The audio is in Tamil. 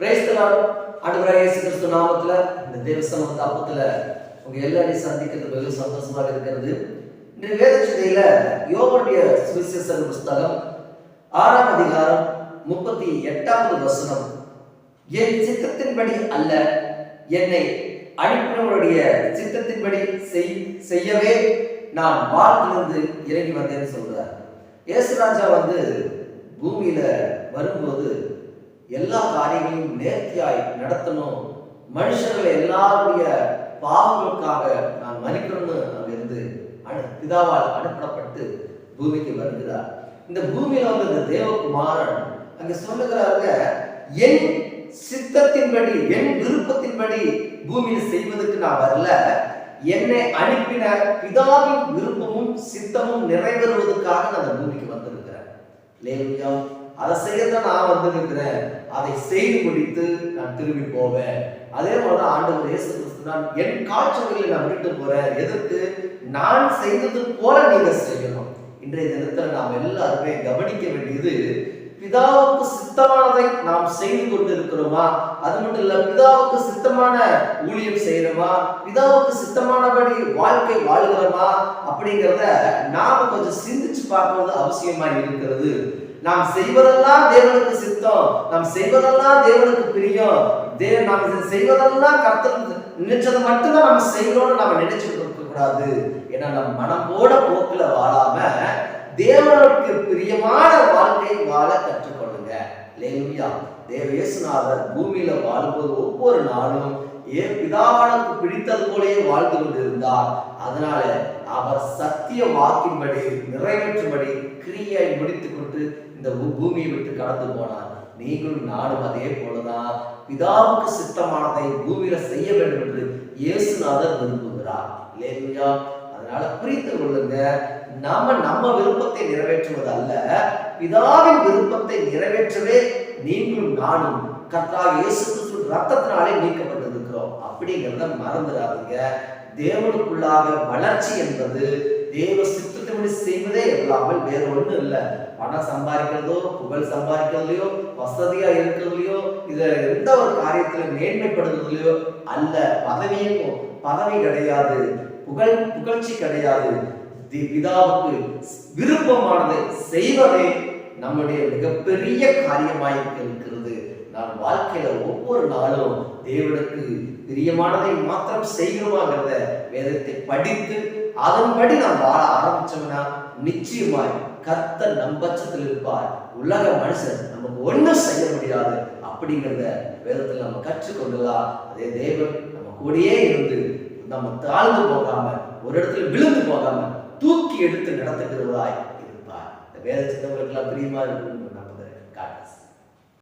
பிரைஸ்தலால் ஆண்டவராக இயேசு கிறிஸ்து நாமத்தில் இந்த தேவ சமூக அப்பத்தில் உங்கள் எல்லாரையும் சந்திக்கிறது வெகு சந்தோஷமாக இருக்கிறது. இந்த வேதச்சதையில் யோகனுடைய சுவிசேஷ புஸ்தகம் ஆறாம் அதிகாரம் முப்பத்தி எட்டாவது வசனம். என் சித்தத்தின்படி அல்ல என்னை அனுப்பினவருடைய சித்தத்தின்படி செய் செய்யவே நான் வானத்திலிருந்து இறங்கி வந்தேன்னு சொல்றார். இயேசுராஜா வந்து பூமியில வரும்போது எல்லா காரியங்களையும் நேர்த்தியாய் நடத்தணும். மனுஷர்கள் எல்லாருடைய பாவங்களுக்காக நான் மன்னிக்கணும்னு அங்கிருந்து அனு பிதாவால் அனுப்பப்பட்டு பூமிக்கு வருகிறார். இந்த பூமியில வந்து இந்த தேவகுமாரன் அங்க சொல்லுகிறாருங்க என் சித்தத்தின்படி என் விருப்பத்தின்படி பூமியில் செய்வதற்கு நான் வரல. என்னை அனுப்பின பிதாவின் விருப்பமும் சித்தமும் நிறைவேறுவதற்காக நான் அந்த பூமிக்கு வந்திருக்கிறேன். லேலுயா அதை செய்யத்தான் நான் வந்திருக்கிறேன் அதை செய்து முடித்து நான் திரும்பி போவேன். அதே போல ஆண்டவர் இயேசு கிறிஸ்து நான் என் காட்சிகளை நான் விட்டு போறேன் எதற்கு நான் செய்தது போல நீங்க செய்யணும். இன்றைய தினத்தில் நாம் எல்லாருமே கவனிக்க வேண்டியது பிதாவுக்கு சித்தமானதை நாம் செய்து கொண்டு இருக்கிறோமா அது மட்டும் இல்ல பிதாவுக்கு சித்தமான ஊழியம் செய்யறோமா பிதாவுக்கு சித்தமானபடி வாழ்க்கை வாழ்கிறோமா? அப்படிங்கிறத நாம கொஞ்சம் சிந்திச்சு பார்க்கறது அவசியமா இருக்கிறது. நாம் செய்வதெல்லாம் தேவனுக்கு சித்தம். நாம் செய்வதெல்லாம் தேவனுக்கு பிரியம். தேவ நாம் செய்வதெல்லாம் கர்த்தர் நினைச்சதை மட்டும்தான் நம்ம செய்யணும்னு நம்ம நினைச்சுட்டு இருக்க கூடாது. ஏன்னா நம்ம மனமோட போக்குல வாழாம தேவனுக்கு பிரியமான வாழ்க்கை வாழ கற்றுக்கொள்ளுங்க. லேலுயா தேவ இயேசுநாதர் பூமியில வாழும்போது ஒவ்வொரு நாளும் ஏன் பிதாவானுக்கு பிடித்தது போலயே வாழ்ந்து கொண்டிருந்தார்? அதனால அவர் சத்திய வாக்கின்படி நிறைவேற்றும்படி கிரியை முடித்துக் கொண்டு இந்த பூமியை விட்டு கடந்து போனார். நீங்களும் நானும் அதே போலதான் பிதாவுக்கு சித்தமானதை பூமியில செய்ய வேண்டும் என்று இயேசுநாதர் விரும்புகிறார். இல்லையா அதனால புரிந்து கொள்ளுங்க நாம நம்ம விருப்பத்தை நிறைவேற்றுவது அல்ல பிதாவின் விருப்பத்தை நிறைவேற்றவே நீங்களும் நானும் கர்த்தா இயேசு ரத்தத்தினாலே நீக்கப்பட்டது. இருக்கிறோம் அப்படிங்கிறத மறந்துடாதீங்க. தேவனுக்குள்ளாக வளர்ச்சி என்பது தேவ சித்தத்தின்படி செய்வதே இல்லாமல் வேற ஒண்ணும் இல்ல. பணம் சம்பாதிக்கிறதோ புகழ் சம்பாதிக்கிறதுலையோ வசதியா இருக்கிறதுலையோ இத எந்த ஒரு காரியத்துல மேன்மைப்படுத்துறதுலையோ அல்ல. பதவியும் பதவி கிடையாது. புகழ் புகழ்ச்சி கிடையாது. பிதாவுக்கு விருப்பமானதை செய்வதே நம்முடைய மிகப்பெரிய காரியமாய் இருக்கிறது. வாழ்க்கையில ஒவ்வொரு நாளும் தேவனுக்கு பிரியமானதை மாத்திரம் செய்கிறோமாங்கிறத வேதத்தை படித்து அதன்படி நாம் வாழ ஆரம்பிச்சோம்னா நிச்சயமாய் கத்த நம்பச்சத்தில் இருப்பார். உலக மனுஷன் நமக்கு ஒண்ணும் செய்ய முடியாது. அப்படிங்கிறத வேதத்தில் நம்ம கற்றுக்கொள்ளலாம் அதே தேவன் நம்ம கூடயே இருந்து நம்ம தாழ்ந்து போகாம ஒரு இடத்துல விழுந்து போகாம தூக்கி எடுத்து நடத்துகிறவராய் இருப்பார் இந்த வேத சித்தவர்களுக்கெல்லாம் பிரியமா இருக்குன்னு நம்புகிறேன் காட்டு